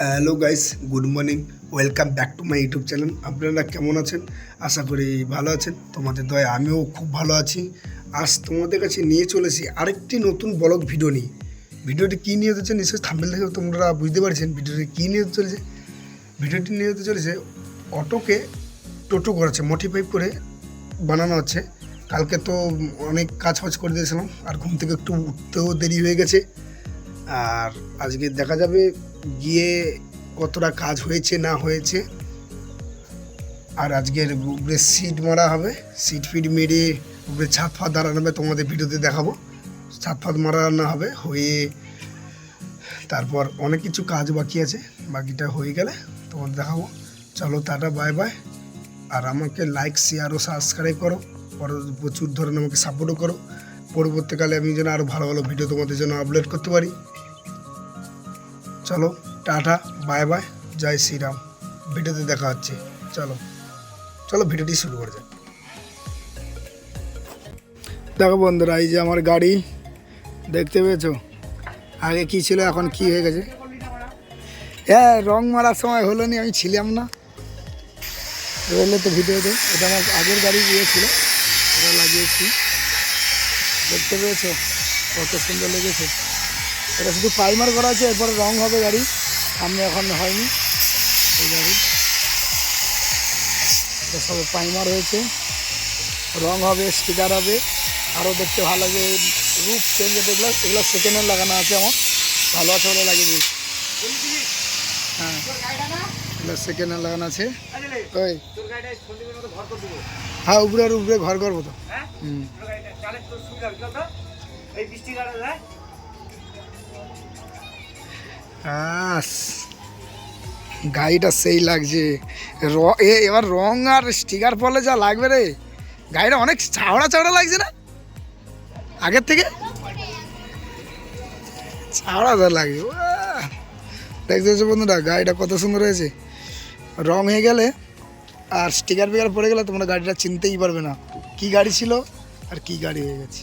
Hello guys good morning welcome back to my YouTube channel আপনারা কেমন আছেন? আশা করি ভালো আছেন। তোমাদের দয়া, আমিও খুব ভালো আছি। আজ তোমাদের কাছে নিয়ে চলেছি আরেকটি নতুন ব্লগ ভিডিও নিয়ে। ভিডিওটি কী নিয়ে হচ্ছে নিশ্চয়ই থাম্বেল থেকে তোমরা বুঝতে পারছেন ভিডিওটি কী নিয়ে চলেছে। ভিডিওটি নিয়ে হতে চলেছে, অটোকে টোটো করেছে মডিফাই করে বানানো হচ্ছে। কালকে তো অনেক কাজ ফাজ করে দিয়েছিলাম, আর ঘুম থেকে একটু উঠতেও দেরি হয়ে গেছে। আর আজকে দেখা যাবে গিয়ে কতটা কাজ হয়েছে, না হয়েছে। আর আজকের উপরে সিট মারা হবে। সিট ফিট মেরে উপরে ছাদ ফাদ দাঁড়ানো হবে, তোমাদের ভিডিওতে দেখাবো। ছাদ ফাদ মারানো হবে, হয়ে তারপর অনেক কিছু কাজ বাকি আছে, বাকিটা হয়ে গেলে তোমাদের দেখাবো। চলো টাটা, বাই বাই। আর আমাকে লাইক শেয়ার ও সাবস্ক্রাইব করো। পরে প্রচুর ধরনের আমাকে সাপোর্টও করো। পরবর্তীকালে আমি যেন আরও ভালো ভালো ভিডিও তোমাদের জন্য আপলোড করতে পারি। চলো, টাটা বাই বাই জয় শ্রীরাম। ভিডিওতে দেখা হচ্ছে। চলো চলো ভিডিওটি শুরু করে যাক দেখো বন্ধুরা, এই যে আমার গাড়ি, দেখতে পেয়েছ? আগে কি ছিল, এখন কি হয়ে গেছে? হ্যাঁ রং মারার সময় হলো নি, আমি ছিলাম না। রইলে তো ভিডিওতে এটা আমার আগের গাড়ি গিয়েছিল, এটা লাগিয়েছি। দেখতে পেয়েছ? কত সুন্দর লেগেছে। এটা শুধু প্রাইমার করা আছে, এরপরে রং হবে গাড়ি। সামনে এখন হয়নি। এই গাড়ি। এটা সব প্রাইমার হয়েছে। রং হবে স্টিকার হবে। আরও দেখতে ভালো লাগে। রূপ চেঞ্জ এগুলো এগুলো সেকেন্ড হ্যান্ড লাগানো আছে আমার। ভালো আছে বলে দিয়েছি। হ্যাঁ। সেকেন্ড হ্যান্ড লাগানো আছে। ওই। হ্যাঁ উপরে আর উপরে ঘর করব তো। হুম। আস। গাড়িটা সেই লাগছে। র- এ এবার রং আর স্টিকার পরলে যা লাগবে রে। গাড়িটা অনেক চাওড়া চাওড়া লাগছে না? আগের থেকে? চাওড়া যা লাগে উয়াহ। দেখতে পাচ্ছ বন্ধুরা গাড়িটা কত সুন্দর হয়েছে। রং হয়ে গেলে আর স্টিকার ফিকার পড়ে গেলে তোমরা গাড়িটা চিনতেই পারবে না কি গাড়ি ছিল আর কি গাড়ি হয়ে গেছে।